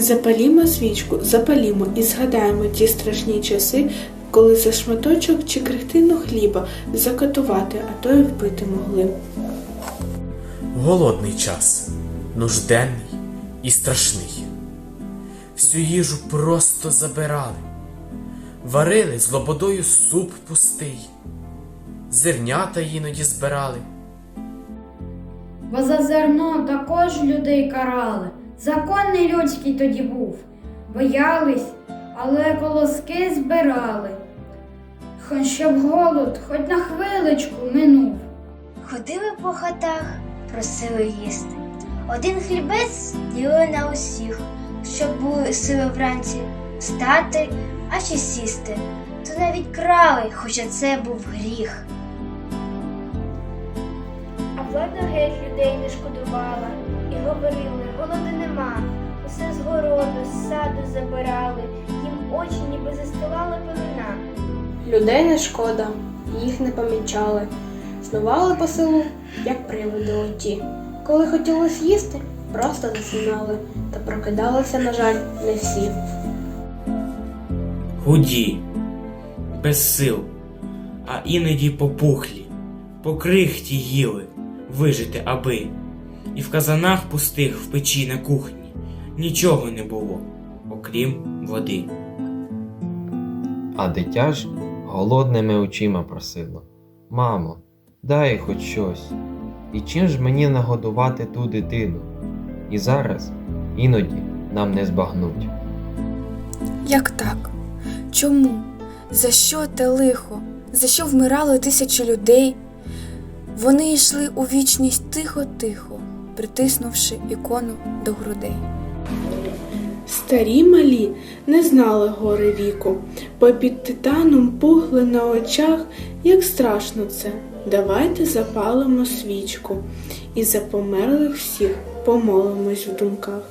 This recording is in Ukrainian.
Запалімо свічку, запалімо і згадаємо ті страшні часи, коли за шматочок чи крихтину хліба закатувати, а то й вбити могли. Голодний час, нужденний і страшний. Всю їжу просто забирали, варили з лободою суп пустий, зернята іноді збирали. Бо за зерно також людей карали. Закон не людський тоді був. Боялись, але колоски збирали. Хоч щоб голод, хоч на хвиличку минув. Ходили по хатах, просили їсти. Один хлібець ділили на усіх, щоб були сили вранці встати, а чи сісти. То навіть крали, хоча це був гріх. А влада геть людей не шкодувала, Усе з городу, з саду забирали, їм очі ніби застилала пелена. Людей не шкода, їх не помічали. Снували по селу, як привиди оті. Коли хотілося їсти, просто засинали, та прокидалися, на жаль, не всі. худі, без сил, а іноді попухлі, по крихті їли, вижити аби, і в казанах пустих в печі на кухні нічого не було, окрім води. А дитя ж голодними очима просило Мамо, дай хоч щось. І чим ж мені нагодувати ту дитину? І зараз іноді нам не збагнуть. Як так? Чому? За що те лихо? За що вмирали тисячі людей? Вони йшли у вічність тихо-тихо, притиснувши ікону до грудей. Старі малі не знали гори віку, бо під титаном пухли на очах, як страшно це. Давайте запалимо свічку і за померлих всіх помолимось в думках.